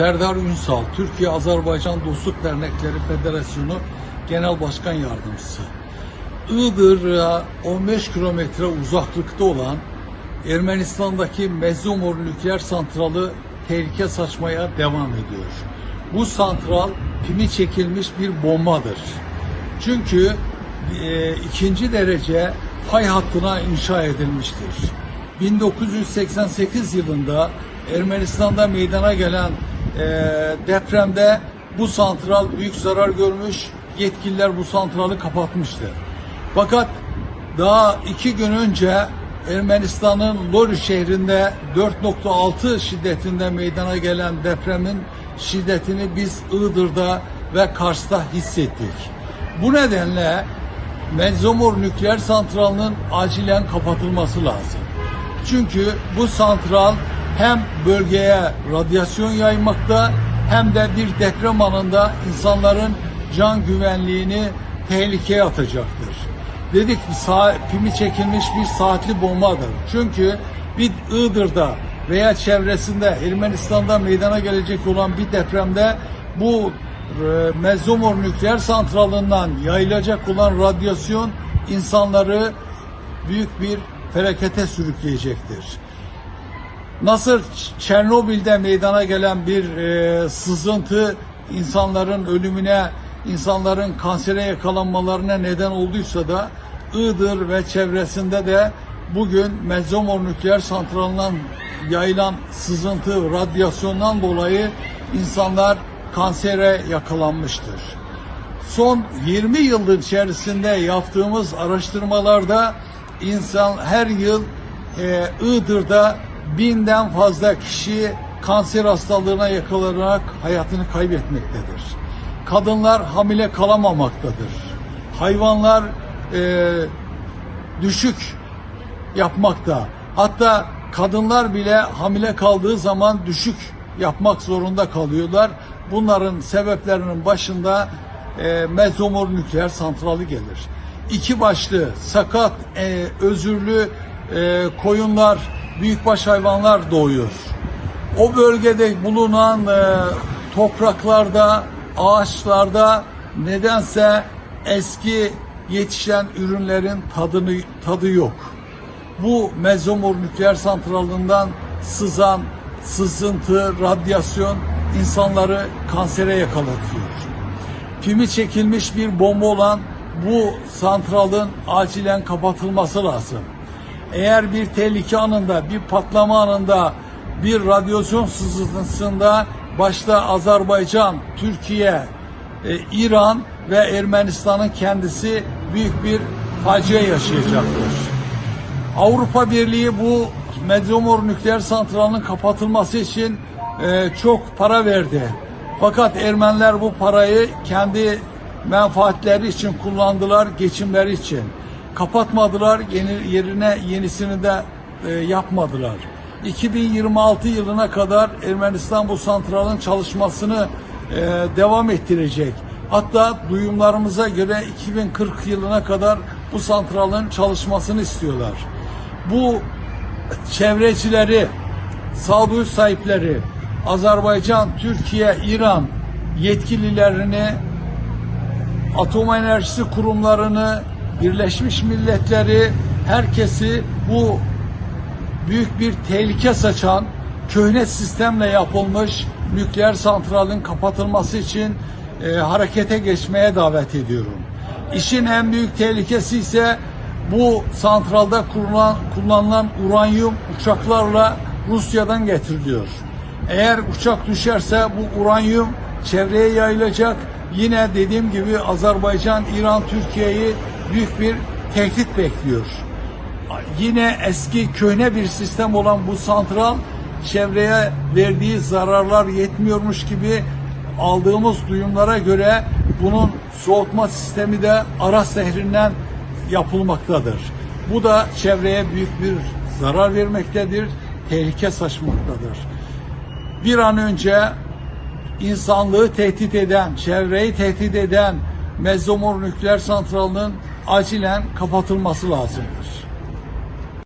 Serdar Ünsal, Türkiye-Azerbaycan Dostluk Dernekleri Federasyonu Genel Başkan Yardımcısı. Iğdır'a 15 kilometre uzaklıkta olan Ermenistan'daki Mezumor nükleer santralı tehlike saçmaya devam ediyor. Bu santral pimi çekilmiş bir bombadır. Çünkü e, ikinci derece fay hattına inşa edilmiştir. 1988 yılında Ermenistan'da meydana gelen e, depremde bu santral büyük zarar görmüş, yetkililer bu santralı kapatmıştı. Fakat daha iki gün önce Ermenistan'ın Lori şehrinde 4.6 şiddetinde meydana gelen depremin şiddetini biz Iğdır'da ve Kars'ta hissettik. Bu nedenle Menzomor nükleer santralının acilen kapatılması lazım. Çünkü bu santral hem bölgeye radyasyon yaymakta hem de bir deprem anında insanların can güvenliğini tehlikeye atacaktır. Dedik pimi çekilmiş bir saatli bombadır. Çünkü bir Iğdır'da veya çevresinde Ermenistan'da meydana gelecek olan bir depremde bu e, Mezomor nükleer santralından yayılacak olan radyasyon insanları büyük bir felakete sürükleyecektir. Nasıl Çernobil'de meydana gelen bir e, sızıntı insanların ölümüne, insanların kansere yakalanmalarına neden olduysa da Iğdır ve çevresinde de bugün Mezomor nükleer santralinden yayılan sızıntı, radyasyondan dolayı insanlar kansere yakalanmıştır. Son 20 yılın içerisinde yaptığımız araştırmalarda insan her yıl e, Iğdır'da binden fazla kişi kanser hastalığına yakalanarak hayatını kaybetmektedir. Kadınlar hamile kalamamaktadır. Hayvanlar e, düşük yapmakta. Hatta kadınlar bile hamile kaldığı zaman düşük yapmak zorunda kalıyorlar. Bunların sebeplerinin başında e, mezomor nükleer santrali gelir. İki başlı, sakat, e, özürlü e, koyunlar, büyükbaş hayvanlar doğuyor. O bölgede bulunan e, topraklarda, ağaçlarda nedense eski yetişen ürünlerin tadını tadı yok. Bu mezomor nükleer santralından sızan sızıntı, radyasyon insanları kansere yakalatıyor. Pimi çekilmiş bir bomba olan bu santralın acilen kapatılması lazım. Eğer bir tehlike anında, bir patlama anında, bir radyasyon sızıntısında başta Azerbaycan, Türkiye, e, İran ve Ermenistan'ın kendisi büyük bir facia yaşayacaktır. Avrupa Birliği bu Medzomor nükleer santralının kapatılması için e, çok para verdi. Fakat Ermeniler bu parayı kendi menfaatleri için kullandılar, geçimleri için. Kapatmadılar, yeni, yerine yenisini de e, yapmadılar. 2026 yılına kadar Ermenistan bu santralın çalışmasını e, devam ettirecek. Hatta duyumlarımıza göre 2040 yılına kadar bu santralın çalışmasını istiyorlar. Bu çevrecileri, sağduyu sahipleri, Azerbaycan, Türkiye, İran yetkililerini, atom enerjisi kurumlarını, Birleşmiş Milletleri, herkesi bu büyük bir tehlike saçan köhne sistemle yapılmış nükleer santralin kapatılması için e, harekete geçmeye davet ediyorum. İşin en büyük tehlikesi ise bu santralda kullanılan, kullanılan uranyum uçaklarla Rusya'dan getiriliyor. Eğer uçak düşerse bu uranyum çevreye yayılacak. Yine dediğim gibi Azerbaycan, İran, Türkiye'yi büyük bir tehdit bekliyor. Yine eski köhne bir sistem olan bu santral çevreye verdiği zararlar yetmiyormuş gibi aldığımız duyumlara göre bunun soğutma sistemi de Aras Nehri'nden yapılmaktadır. Bu da çevreye büyük bir zarar vermektedir, tehlike saçmaktadır. Bir an önce insanlığı tehdit eden, çevreyi tehdit eden Mezzomor nükleer santralının acilen kapatılması lazımdır.